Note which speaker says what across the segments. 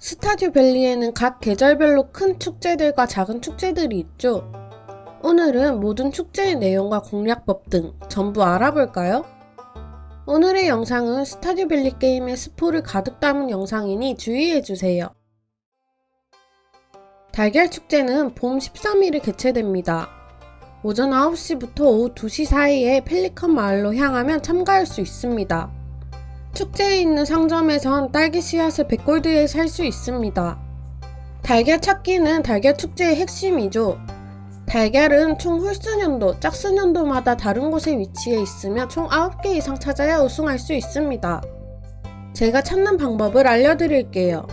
Speaker 1: 스타듀 밸리에는 각 계절별로 큰 축제들과 작은 축제들이 있죠. 오늘은 모든 축제의 내용과 공략법 등 전부 알아볼까요? 오늘의 영상은 스타듀 밸리 게임의 스포를 가득 담은 영상이니 주의해주세요. 달걀 축제는 봄 13일에 개최됩니다. 오전 9시부터 오후 2시 사이에 펠리컨 마을로 향하면 참가할 수 있습니다. 축제에 있는 상점에선 딸기 씨앗을 100골드에 살 수 있습니다. 달걀 찾기는 달걀 축제의 핵심이죠. 달걀은 총 홀수년도, 짝수년도마다 다른 곳에 위치해 있으며 총 9개 이상 찾아야 우승할 수 있습니다. 제가 찾는 방법을 알려드릴게요.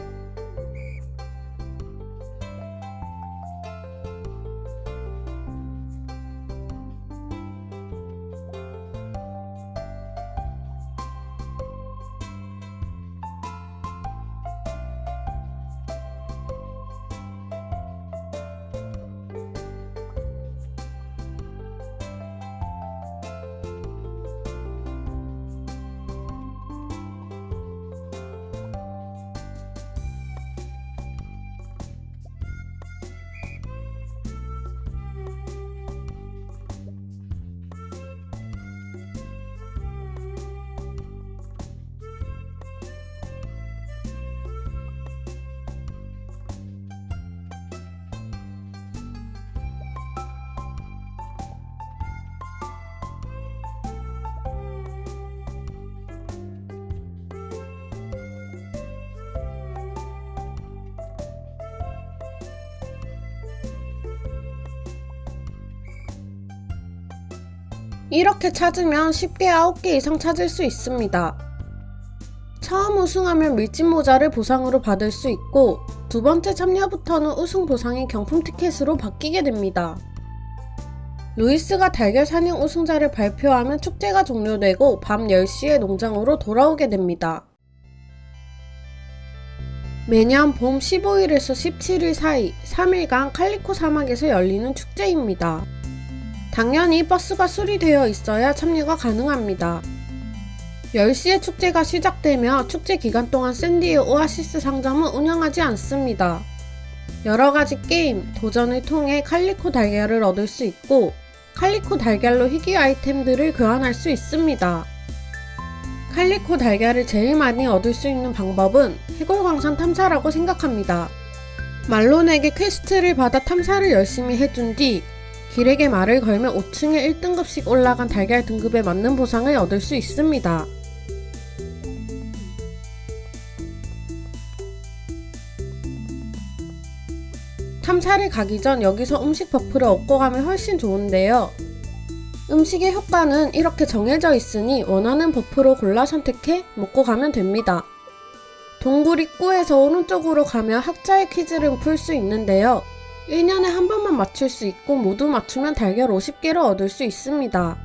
Speaker 1: 이렇게 찾으면 쉽게 9개 이상 찾을 수 있습니다. 처음 우승하면 밀짚 모자를 보상으로 받을 수 있고 두 번째 참여부터는 우승 보상이 경품 티켓으로 바뀌게 됩니다. 루이스가 달걀 사냥 우승자를 발표하면 축제가 종료되고 밤 10시에 농장으로 돌아오게 됩니다. 매년 봄 15일에서 17일 사이 3일간 칼리코 사막에서 열리는 축제입니다. 당연히 버스가 수리되어 있어야 참여가 가능합니다. 10시에 축제가 시작되며 축제 기간 동안 샌디의 오아시스 상점은 운영하지 않습니다. 여러 가지 게임, 도전을 통해 칼리코 달걀을 얻을 수 있고 칼리코 달걀로 희귀 아이템들을 교환할 수 있습니다. 칼리코 달걀을 제일 많이 얻을 수 있는 방법은 해골광산 탐사라고 생각합니다. 말론에게 퀘스트를 받아 탐사를 열심히 해준 뒤 길에게 말을 걸면 5층에 1등급씩 올라간 달걀 등급에 맞는 보상을 얻을 수 있습니다. 탐사를 가기 전 여기서 음식 버프를 얻고 가면 훨씬 좋은데요. 음식의 효과는 이렇게 정해져 있으니 원하는 버프로 골라 선택해 먹고 가면 됩니다. 동굴 입구에서 오른쪽으로 가면 학자의 퀴즈를 풀 수 있는데요. 1년에 한 번만 맞출 수 있고 모두 맞추면 달걀 50개를 얻을 수 있습니다.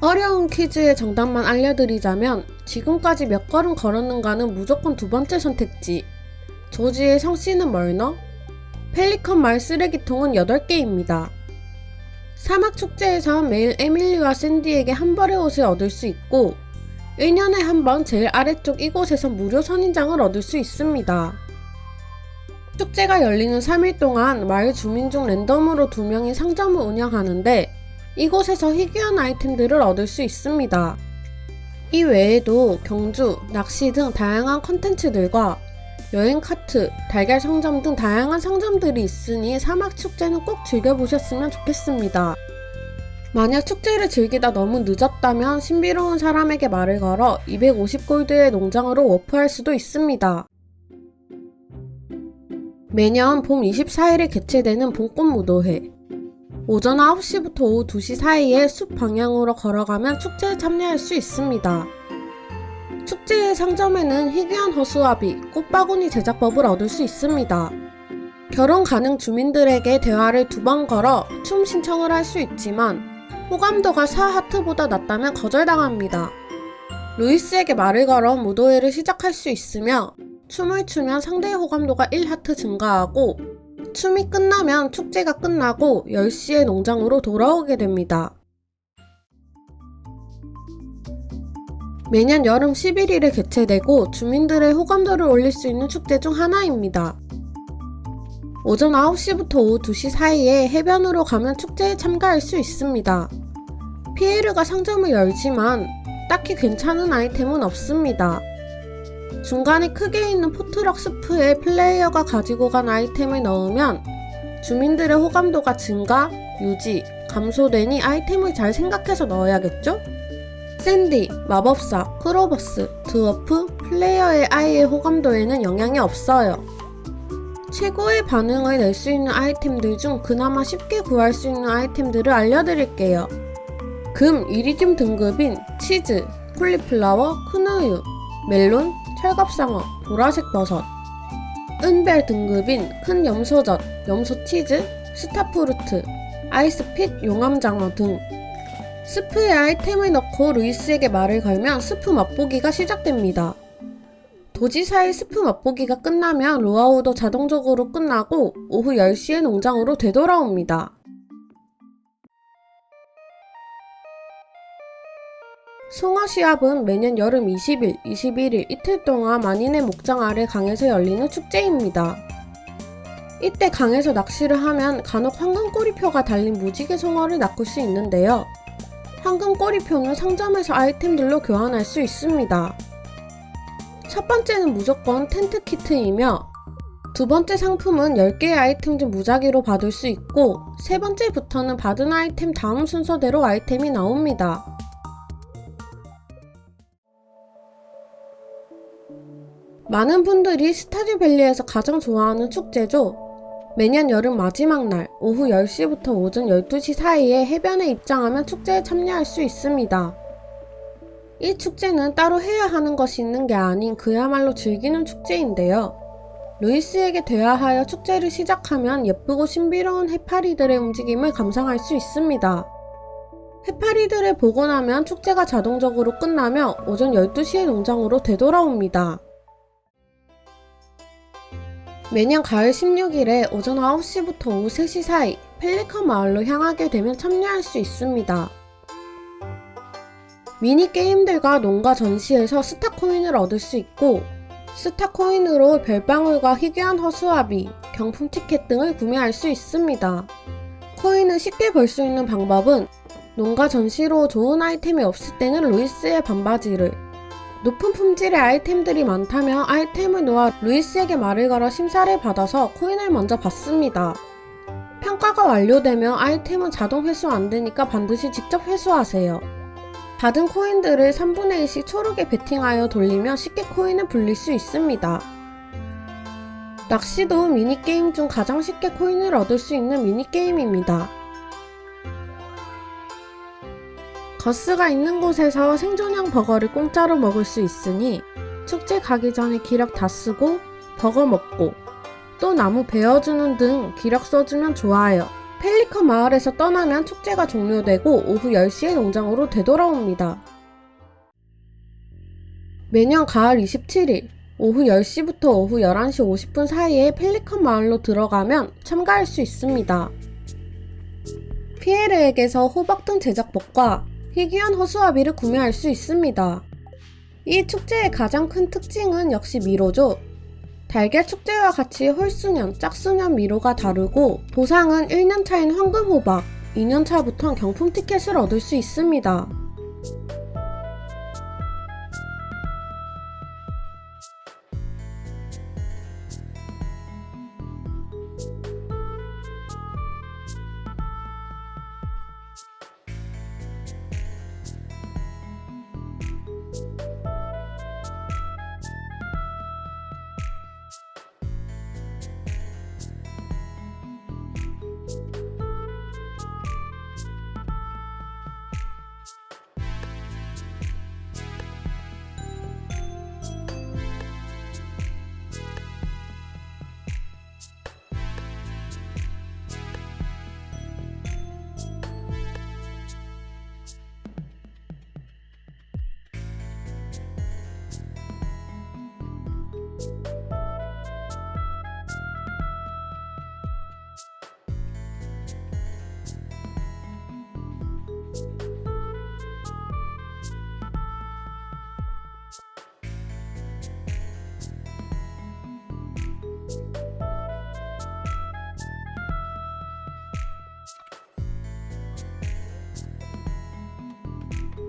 Speaker 1: 어려운 퀴즈의 정답만 알려드리자면 지금까지 몇 걸음 걸었는가는 무조건 두 번째 선택지. 조지의 성씨는 멀너? 펠리컨 마을 쓰레기통은 8개입니다. 사막 축제에선 매일 에밀리와 샌디에게 한 벌의 옷을 얻을 수 있고 1년에 한 번 제일 아래쪽 이곳에서 무료 선인장을 얻을 수 있습니다. 축제가 열리는 3일 동안 마을 주민 중 랜덤으로 2명이 상점을 운영하는데 이곳에서 희귀한 아이템들을 얻을 수 있습니다. 이 외에도 경주, 낚시 등 다양한 컨텐츠들과 여행 카트, 달걀 상점 등 다양한 상점들이 있으니 사막 축제는 꼭 즐겨보셨으면 좋겠습니다. 만약 축제를 즐기다 너무 늦었다면 신비로운 사람에게 말을 걸어 250골드의 농장으로 워프할 수도 있습니다. 매년 봄 24일에 개최되는 봄꽃 무도회. 오전 9시부터 오후 2시 사이에 숲 방향으로 걸어가면 축제에 참여할 수 있습니다. 축제의 상점에는 희귀한 허수아비, 꽃바구니 제작법을 얻을 수 있습니다. 결혼 가능 주민들에게 대화를 두 번 걸어 춤 신청을 할 수 있지만 호감도가 4하트보다 낮다면 거절당합니다. 루이스에게 말을 걸어 무도회를 시작할 수 있으며 춤을 추면 상대의 호감도가 1하트 증가하고 춤이 끝나면 축제가 끝나고 10시에 농장으로 돌아오게 됩니다. 매년 여름 11일에 개최되고 주민들의 호감도를 올릴 수 있는 축제 중 하나입니다. 오전 9시부터 오후 2시 사이에 해변으로 가면 축제에 참가할 수 있습니다. 피에르가 상점을 열지만 딱히 괜찮은 아이템은 없습니다. 중간에 크게 있는 포트럭 스프에 플레이어가 가지고 간 아이템을 넣으면 주민들의 호감도가 증가, 유지, 감소되니 아이템을 잘 생각해서 넣어야겠죠? 샌디, 마법사, 크로버스, 드워프, 플레이어의 아이의 호감도에는 영향이 없어요. 최고의 반응을 낼 수 있는 아이템들 중 그나마 쉽게 구할 수 있는 아이템들을 알려드릴게요. 금, 이리듐 등급인 치즈, 콜리플라워, 큰 우유, 멜론, 철갑상어, 보라색 버섯. 은별 등급인 큰 염소젓, 염소치즈, 스타프루트, 아이스핏, 용암장어 등. 스프에 아이템을 넣고 루이스에게 말을 걸면 스프 맛보기가 시작됩니다. 도지사의 스프 맛보기가 끝나면 로아우도 자동적으로 끝나고 오후 10시에 농장으로 되돌아옵니다. 송어 시합은 매년 여름 20일, 21일 이틀 동안 만인의 목장 아래 강에서 열리는 축제입니다. 이때 강에서 낚시를 하면 간혹 황금 꼬리표가 달린 무지개 송어를 낚을 수 있는데요. 황금 꼬리표는 상점에서 아이템들로 교환할 수 있습니다. 첫 번째는 무조건 텐트 키트이며 두 번째 상품은 10개의 아이템 중 무작위로 받을 수 있고 세 번째부터는 받은 아이템 다음 순서대로 아이템이 나옵니다. 많은 분들이 스타듀밸리에서 가장 좋아하는 축제죠. 매년 여름 마지막 날 오후 10시부터 오전 12시 사이에 해변에 입장하면 축제에 참여할 수 있습니다. 이 축제는 따로 해야 하는 것이 있는 게 아닌 그야말로 즐기는 축제인데요. 루이스에게 대화하여 축제를 시작하면 예쁘고 신비로운 해파리들의 움직임을 감상할 수 있습니다. 해파리들을 보고 나면 축제가 자동적으로 끝나며 오전 12시에 농장으로 되돌아옵니다. 매년 가을 16일에 오전 9시부터 오후 3시 사이 펠리컨 마을로 향하게 되면 참여할 수 있습니다. 미니게임들과 농가 전시에서 스타코인을 얻을 수 있고 스타코인으로 별방울과 희귀한 허수아비, 경품 티켓 등을 구매할 수 있습니다. 코인을 쉽게 벌 수 있는 방법은 농가 전시로 좋은 아이템이 없을 때는 루이스의 반바지를 높은 품질의 아이템들이 많다면 아이템을 놓아 루이스에게 말을 걸어 심사를 받아서 코인을 먼저 받습니다. 평가가 완료되면 아이템은 자동 회수 안 되니까 반드시 직접 회수하세요. 받은 코인들을 3분의 1씩 초록에 베팅하여 돌리며 쉽게 코인을 불릴 수 있습니다. 낚시도 미니게임 중 가장 쉽게 코인을 얻을 수 있는 미니게임입니다. 거스가 있는 곳에서 생존형 버거를 공짜로 먹을 수 있으니 축제 가기 전에 기력 다 쓰고 버거 먹고 또 나무 베어주는 등 기력 써주면 좋아요. 펠리컨 마을에서 떠나면 축제가 종료되고 오후 10시에 농장으로 되돌아옵니다. 매년 가을 27일 오후 10시부터 오후 11시 50분 사이에 펠리컨 마을로 들어가면 참가할 수 있습니다. 피에르에게서 호박등 제작법과 희귀한 허수아비를 구매할 수 있습니다. 이 축제의 가장 큰 특징은 역시 미로죠. 달걀 축제와 같이 홀수년, 짝수년 미로가 다르고 보상은 1년 차인 황금 호박, 2년 차부터 경품 티켓을 얻을 수 있습니다.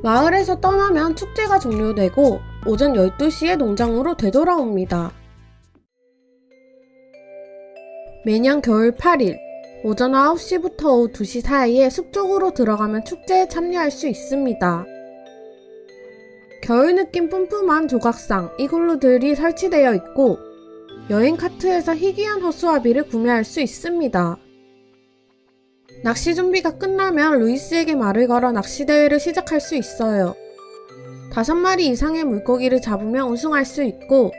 Speaker 1: 마을에서 떠나면 축제가 종료되고 오전 12시에 농장으로 되돌아옵니다. 매년 겨울 8일 오전 9시부터 오후 2시 사이에 숲 쪽으로 들어가면 축제에 참여할 수 있습니다. 겨울 느낌 뿜뿜한 조각상, 이글루들이 설치되어 있고 여행 카트에서 희귀한 허수아비를 구매할 수 있습니다. 낚시 준비가 끝나면 루이스에게 말을 걸어 낚시 대회를 시작할 수 있어요. 다섯 마리 이상의 물고기를 잡으면 우승할 수 있고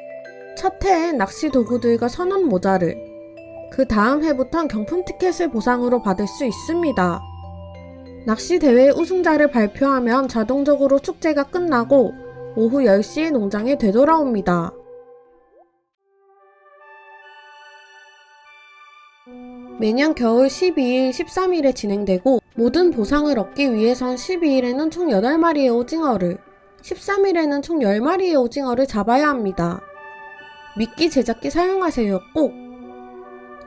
Speaker 1: 첫 해엔 낚시 도구들과 선원 모자를 그 다음 해부턴 경품 티켓을 보상으로 받을 수 있습니다. 낚시 대회 우승자를 발표하면 자동적으로 축제가 끝나고 오후 10시에 농장에 되돌아옵니다. 매년 겨울 12일, 13일에 진행되고 모든 보상을 얻기 위해선 12일에는 총 8마리의 오징어를, 13일에는 총 10마리의 오징어를 잡아야 합니다. 미끼 제작기 사용하세요 꼭!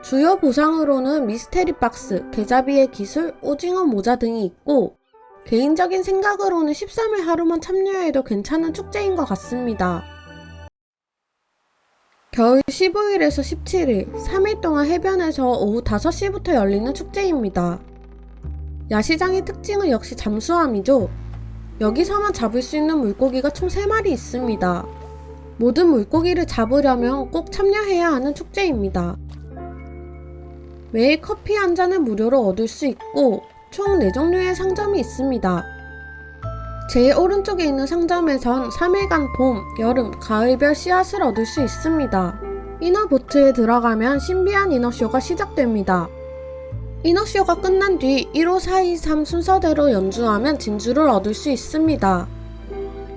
Speaker 1: 주요 보상으로는 미스테리 박스, 계좌비의 기술, 오징어 모자 등이 있고 개인적인 생각으로는 13일 하루만 참여해도 괜찮은 축제인 것 같습니다. 겨울 15일에서 17일, 3일 동안 해변에서 오후 5시부터 열리는 축제입니다. 야시장의 특징은 역시 잠수함이죠. 여기서만 잡을 수 있는 물고기가 총 3마리 있습니다. 모든 물고기를 잡으려면 꼭 참여해야 하는 축제입니다. 매일 커피 한 잔을 무료로 얻을 수 있고 총 4종류의 상점이 있습니다. 제일 오른쪽에 있는 상점에선 3일간 봄, 여름, 가을별 씨앗을 얻을 수 있습니다. 이너보트에 들어가면 신비한 이너쇼가 시작됩니다. 이너쇼가 끝난 뒤 1, 5, 4, 2, 3 순서대로 연주하면 진주를 얻을 수 있습니다.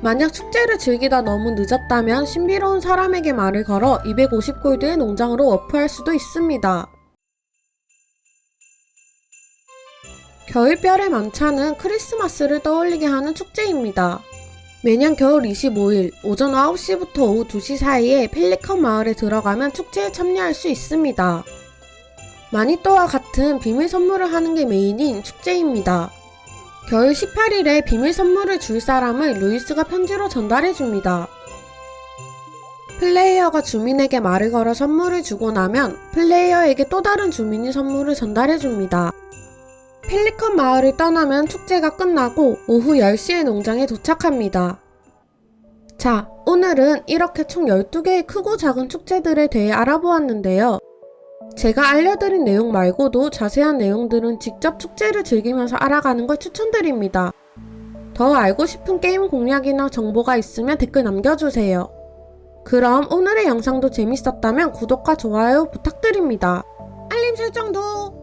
Speaker 1: 만약 축제를 즐기다 너무 늦었다면 신비로운 사람에게 말을 걸어 250골드의 농장으로 워프할 수도 있습니다. 겨울별의 만찬은 크리스마스를 떠올리게 하는 축제입니다. 매년 겨울 25일 오전 9시부터 오후 2시 사이에 펠리컨 마을에 들어가면 축제에 참여할 수 있습니다. 마니또와 같은 비밀 선물을 하는 게 메인인 축제입니다. 겨울 18일에 비밀 선물을 줄 사람을 루이스가 편지로 전달해 줍니다. 플레이어가 주민에게 말을 걸어 선물을 주고 나면 플레이어에게 또 다른 주민이 선물을 전달해 줍니다. 펠리컨 마을을 떠나면 축제가 끝나고 오후 10시에 농장에 도착합니다. 자, 오늘은 이렇게 총 12개의 크고 작은 축제들에 대해 알아보았는데요. 제가 알려드린 내용 말고도 자세한 내용들은 직접 축제를 즐기면서 알아가는 걸 추천드립니다. 더 알고 싶은 게임 공략이나 정보가 있으면 댓글 남겨주세요. 그럼 오늘의 영상도 재밌었다면 구독과 좋아요 부탁드립니다. 알림 설정도